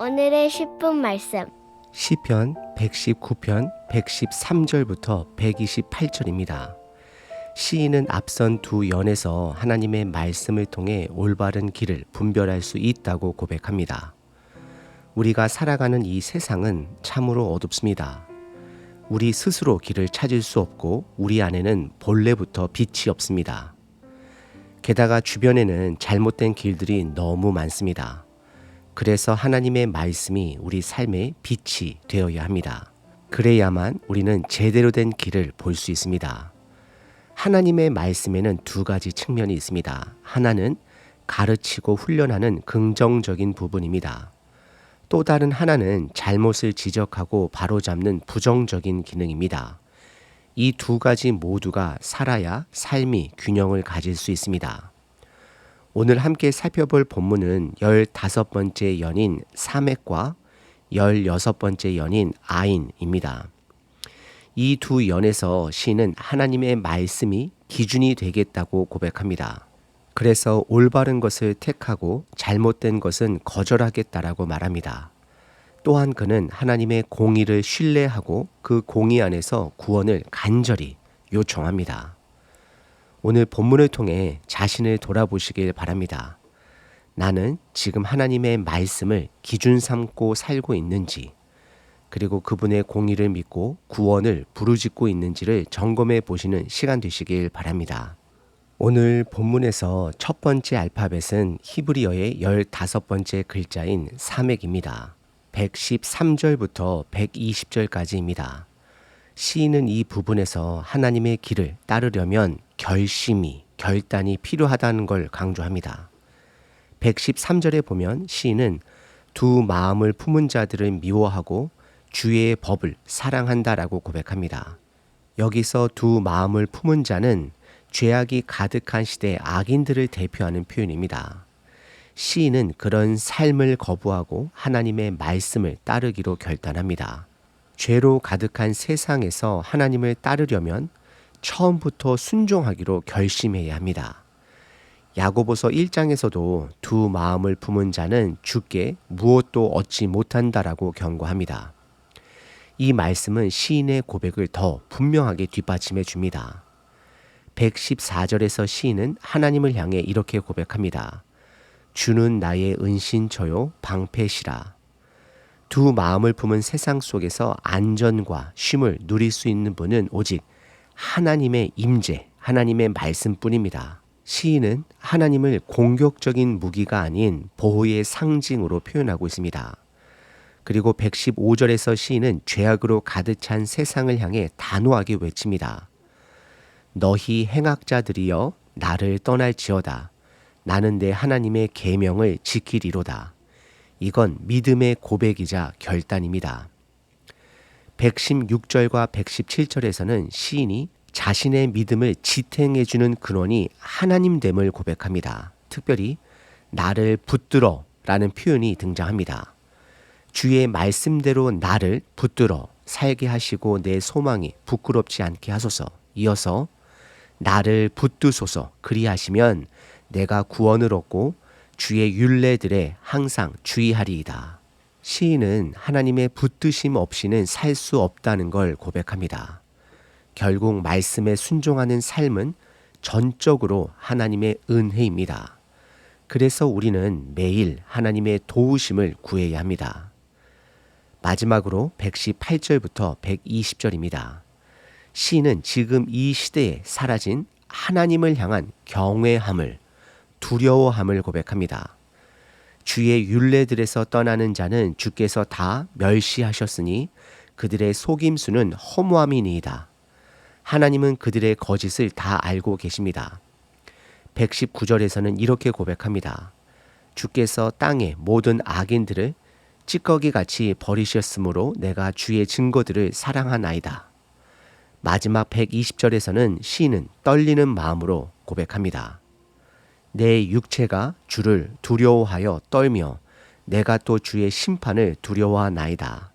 오늘의 10분 말씀. 시편 119편 113절부터 128절입니다. 시인은 앞선 두 연에서 하나님의 말씀을 통해 올바른 길을 분별할 수 있다고 고백합니다. 우리가 살아가는 이 세상은 참으로 어둡습니다. 우리 스스로 길을 찾을 수 없고 우리 안에는 본래부터 빛이 없습니다. 게다가 주변에는 잘못된 길들이 너무 많습니다. 그래서 하나님의 말씀이 우리 삶의 빛이 되어야 합니다. 그래야만 우리는 제대로 된 길을 볼 수 있습니다. 하나님의 말씀에는 두 가지 측면이 있습니다. 하나는 가르치고 훈련하는 긍정적인 부분입니다. 또 다른 하나는 잘못을 지적하고 바로잡는 부정적인 기능입니다. 이 두 가지 모두가 살아야 삶이 균형을 가질 수 있습니다. 오늘 함께 살펴볼 본문은 15번째 연인 사맥과 16번째 연인 아인입니다. 이 두 연에서 시는 하나님의 말씀이 기준이 되겠다고 고백합니다. 그래서 올바른 것을 택하고 잘못된 것은 거절하겠다라고 말합니다. 또한 그는 하나님의 공의를 신뢰하고 그 공의 안에서 구원을 간절히 요청합니다. 오늘 본문을 통해 자신을 돌아보시길 바랍니다. 나는 지금 하나님의 말씀을 기준 삼고 살고 있는지, 그리고 그분의 공의를 믿고 구원을 부르짖고 있는지를 점검해 보시는 시간 되시길 바랍니다. 오늘 본문에서 첫 번째 알파벳은 히브리어의 15번째 글자인 사맥입니다. 113절부터 120절까지입니다. 시인은 이 부분에서 하나님의 길을 따르려면 결심이, 결단이 필요하다는 걸 강조합니다. 113절에 보면 시인은 두 마음을 품은 자들을 미워하고 주의 법을 사랑한다라고 고백합니다. 여기서 두 마음을 품은 자는 죄악이 가득한 시대 악인들을 대표하는 표현입니다. 시인은 그런 삶을 거부하고 하나님의 말씀을 따르기로 결단합니다. 죄로 가득한 세상에서 하나님을 따르려면 처음부터 순종하기로 결심해야 합니다. 야고보서 1장에서도 두 마음을 품은 자는 주께 무엇도 얻지 못한다라고 경고합니다. 이 말씀은 시인의 고백을 더 분명하게 뒷받침해 줍니다. 114절에서 시인은 하나님을 향해 이렇게 고백합니다. 주는 나의 은신처요 방패시라. 두 마음을 품은 세상 속에서 안전과 쉼을 누릴 수 있는 분은 오직 하나님의 임재, 하나님의 말씀뿐입니다. 시인은 하나님을 공격적인 무기가 아닌 보호의 상징으로 표현하고 있습니다. 그리고 115절에서 시인은 죄악으로 가득 찬 세상을 향해 단호하게 외칩니다. 너희 행악자들이여 나를 떠날지어다. 나는 내 하나님의 계명을 지키리로다. 이건 믿음의 고백이자 결단입니다. 116절과 117절에서는 시인이 자신의 믿음을 지탱해주는 근원이 하나님됨을 고백합니다. 특별히 나를 붙들어 라는 표현이 등장합니다. 주의 말씀대로 나를 붙들어 살게 하시고 내 소망이 부끄럽지 않게 하소서. 이어서 나를 붙드소서 그리하시면 내가 구원을 얻고 주의 윤례들에 항상 주의하리이다. 시인은 하나님의 붙드심 없이는 살 수 없다는 걸 고백합니다. 결국 말씀에 순종하는 삶은 전적으로 하나님의 은혜입니다. 그래서 우리는 매일 하나님의 도우심을 구해야 합니다. 마지막으로 118절부터 120절입니다. 시인은 지금 이 시대에 사라진 하나님을 향한 경외함을 두려워함을 고백합니다. 주의 윤례들에서 떠나는 자는 주께서 다 멸시하셨으니 그들의 속임수는 허무함이니이다. 하나님은 그들의 거짓을 다 알고 계십니다. 119절에서는 이렇게 고백합니다. 주께서 땅의 모든 악인들을 찌꺼기 같이 버리셨으므로 내가 주의 증거들을 사랑하나이다. 마지막 120절에서는 시인은 떨리는 마음으로 고백합니다. 내 육체가 주를 두려워하여 떨며 내가 또 주의 심판을 두려워하나이다.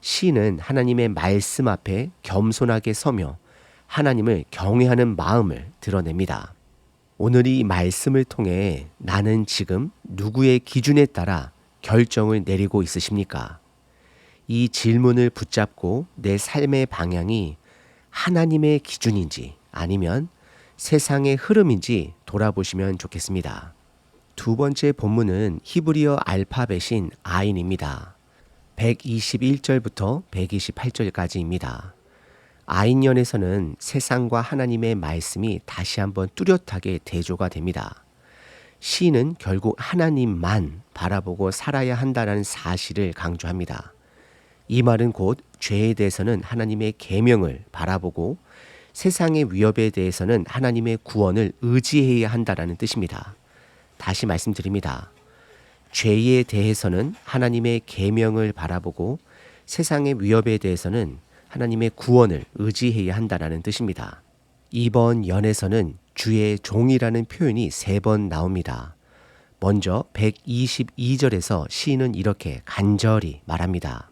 시인은 하나님의 말씀 앞에 겸손하게 서며 하나님을 경외하는 마음을 드러냅니다. 오늘 이 말씀을 통해 나는 지금 누구의 기준에 따라 결정을 내리고 있으십니까? 이 질문을 붙잡고 내 삶의 방향이 하나님의 기준인지 아니면 세상의 흐름인지 돌아보시면 좋겠습니다. 두 번째 본문은 히브리어 알파벳인 아인입니다. 121절부터 128절까지입니다. 아인년에서는 세상과 하나님의 말씀이 다시 한번 뚜렷하게 대조가 됩니다. 시인은 결국 하나님만 바라보고 살아야 한다는 사실을 강조합니다. 이 말은 곧 죄에 대해서는 하나님의 계명을 바라보고 세상의 위협에 대해서는 하나님의 구원을 의지해야 한다라는 뜻입니다. 다시 말씀드립니다. 죄에 대해서는 하나님의 계명을 바라보고 세상의 위협에 대해서는 하나님의 구원을 의지해야 한다라는 뜻입니다. 이번 연에서는 주의 종이라는 표현이 세 번 나옵니다. 먼저 122절에서 시인은 이렇게 간절히 말합니다.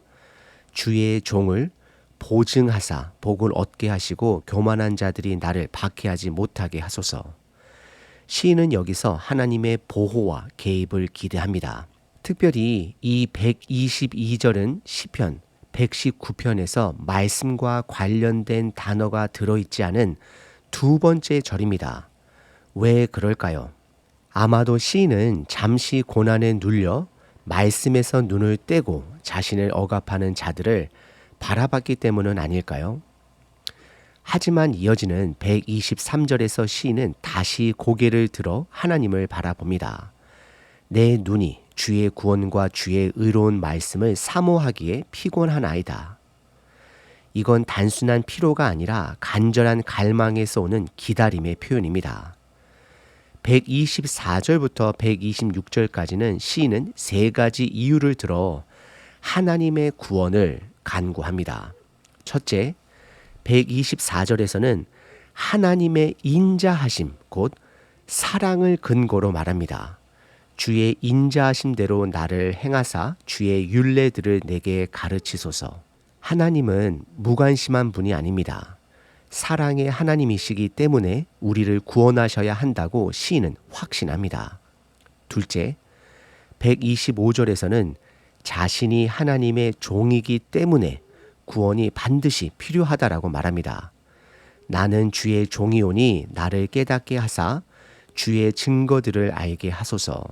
주의 종을 보증하사 복을 얻게 하시고 교만한 자들이 나를 박해하지 못하게 하소서. 시인은 여기서 하나님의 보호와 개입을 기대합니다. 특별히 이 122절은 시편 119편에서 말씀과 관련된 단어가 들어있지 않은 두 번째 절입니다. 왜 그럴까요? 아마도 시인은 잠시 고난에 눌려 말씀에서 눈을 떼고 자신을 억압하는 자들을 바라봤기 때문은 아닐까요? 하지만 이어지는 123절에서 시인은 다시 고개를 들어 하나님을 바라봅니다. 내 눈이 주의 구원과 주의 의로운 말씀을 사모하기에 피곤하나이다. 이건 단순한 피로가 아니라 간절한 갈망에서 오는 기다림의 표현입니다. 124절부터 126절까지는 시인은 세 가지 이유를 들어 하나님의 구원을 간구합니다. 첫째, 124절에서는 하나님의 인자하심, 곧 사랑을 근거로 말합니다. 주의 인자하심대로 나를 행하사 주의 윤례들을 내게 가르치소서. 하나님은 무관심한 분이 아닙니다. 사랑의 하나님이시기 때문에 우리를 구원하셔야 한다고 시인은 확신합니다. 둘째, 125절에서는 자신이 하나님의 종이기 때문에 구원이 반드시 필요하다라고 말합니다. 나는 주의 종이오니 나를 깨닫게 하사 주의 증거들을 알게 하소서.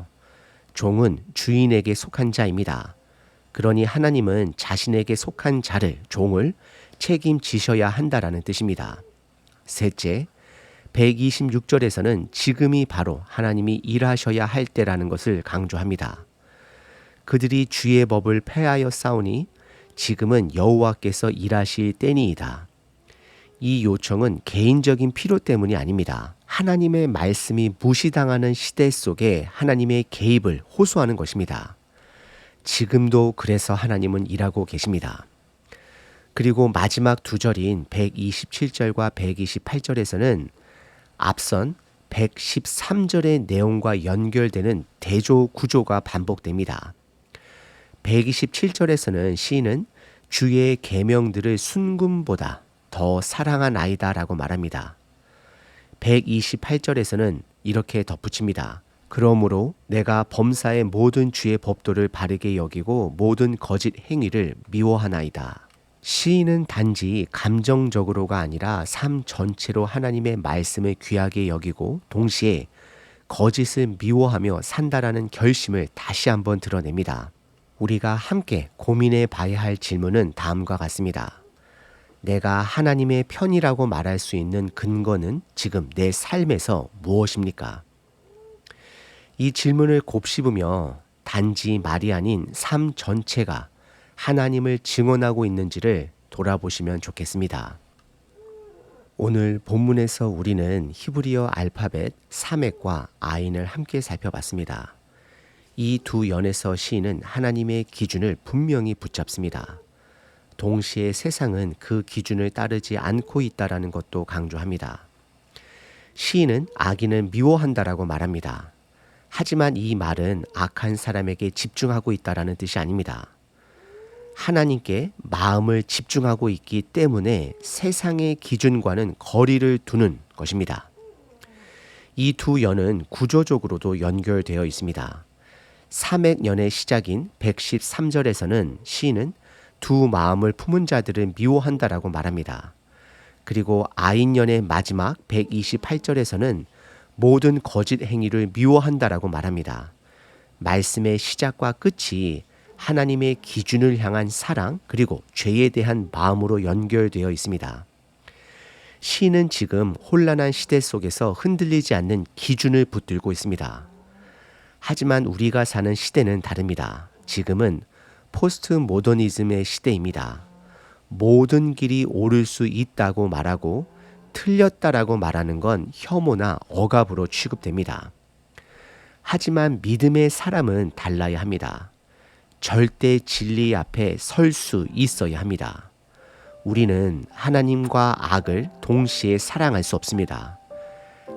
종은 주인에게 속한 자입니다. 그러니 하나님은 자신에게 속한 자를, 종을 책임지셔야 한다라는 뜻입니다. 셋째, 126절에서는 지금이 바로 하나님이 일하셔야 할 때라는 것을 강조합니다. 그들이 주의 법을 폐하여 싸우니 지금은 여호와께서 일하실 때니이다. 이 요청은 개인적인 필요 때문이 아닙니다. 하나님의 말씀이 무시당하는 시대 속에 하나님의 개입을 호소하는 것입니다. 지금도 그래서 하나님은 일하고 계십니다. 그리고 마지막 두 절인 127절과 128절에서는 앞선 113절의 내용과 연결되는 대조 구조가 반복됩니다. 127절에서는 시인은 주의 계명들을 순금보다 더 사랑한 아이다라고 말합니다. 128절에서는 이렇게 덧붙입니다. 그러므로 내가 범사의 모든 주의 법도를 바르게 여기고 모든 거짓 행위를 미워하나이다. 시인은 단지 감정적으로가 아니라 삶 전체로 하나님의 말씀을 귀하게 여기고 동시에 거짓을 미워하며 산다라는 결심을 다시 한번 드러냅니다. 우리가 함께 고민해 봐야 할 질문은 다음과 같습니다. 내가 하나님의 편이라고 말할 수 있는 근거는 지금 내 삶에서 무엇입니까? 이 질문을 곱씹으며 단지 말이 아닌 삶 전체가 하나님을 증언하고 있는지를 돌아보시면 좋겠습니다. 오늘 본문에서 우리는 히브리어 알파벳 사맥과 아인을 함께 살펴봤습니다. 이 두 연에서 시인은 하나님의 기준을 분명히 붙잡습니다. 동시에 세상은 그 기준을 따르지 않고 있다라는 것도 강조합니다. 시인은 악인을 미워한다라고 말합니다. 하지만 이 말은 악한 사람에게 집중하고 있다라는 뜻이 아닙니다. 하나님께 마음을 집중하고 있기 때문에 세상의 기준과는 거리를 두는 것입니다. 이 두 연은 구조적으로도 연결되어 있습니다. 삼액년의 시작인 113절에서는 시인은 두 마음을 품은 자들을 미워한다라고 말합니다. 그리고 아인년의 마지막 128절에서는 모든 거짓 행위를 미워한다라고 말합니다. 말씀의 시작과 끝이 하나님의 기준을 향한 사랑 그리고 죄에 대한 마음으로 연결되어 있습니다. 시인은 지금 혼란한 시대 속에서 흔들리지 않는 기준을 붙들고 있습니다. 하지만 우리가 사는 시대는 다릅니다. 지금은 포스트 모더니즘의 시대입니다. 모든 길이 옳을 수 있다고 말하고 틀렸다라고 말하는 건 혐오나 억압으로 취급됩니다. 하지만 믿음의 사람은 달라야 합니다. 절대 진리 앞에 설 수 있어야 합니다. 우리는 하나님과 악을 동시에 사랑할 수 없습니다.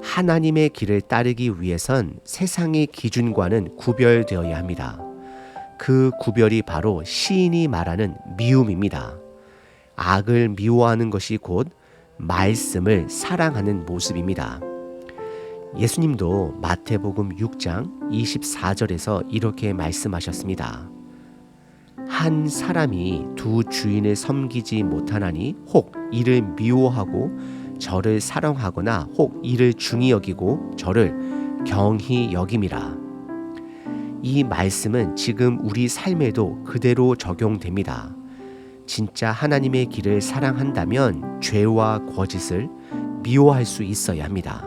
하나님의 길을 따르기 위해선 세상의 기준과는 구별되어야 합니다. 그 구별이 바로 시인이 말하는 미움입니다. 악을 미워하는 것이 곧 말씀을 사랑하는 모습입니다. 예수님도 마태복음 6장 24절에서 이렇게 말씀하셨습니다. 한 사람이 두 주인을 섬기지 못하나니 혹 이를 미워하고 저를 사랑하거나 혹 이를 중히 여기고 저를 경히 여김이라. 이 말씀은 지금 우리 삶에도 그대로 적용됩니다. 진짜 하나님의 길을 사랑한다면 죄와 거짓을 미워할 수 있어야 합니다.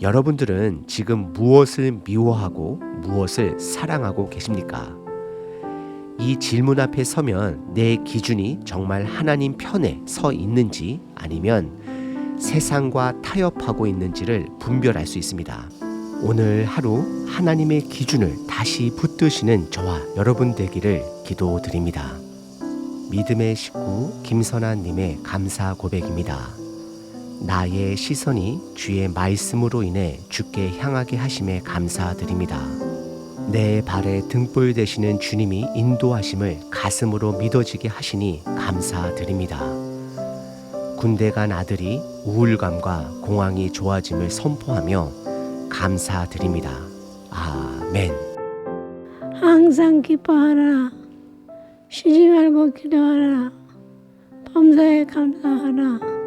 여러분들은 지금 무엇을 미워하고 무엇을 사랑하고 계십니까? 이 질문 앞에 서면 내 기준이 정말 하나님 편에 서 있는지 아니면 세상과 타협하고 있는지를 분별할 수 있습니다. 오늘 하루 하나님의 기준을 다시 붙드시는 저와 여러분 되기를 기도드립니다. 믿음의 식구 김선아님의 감사 고백입니다. 나의 시선이 주의 말씀으로 인해 주께 향하게 하심에 감사드립니다. 내 발에 등불 되시는 주님이 인도하심을 가슴으로 믿어지게 하시니 감사드립니다. 군대 간 아들이 우울감과 공황이 좋아짐을 선포하며 감사드립니다. 아멘. 항상 기뻐하라. 쉬지 말고 기도하라. 범사에 감사하라.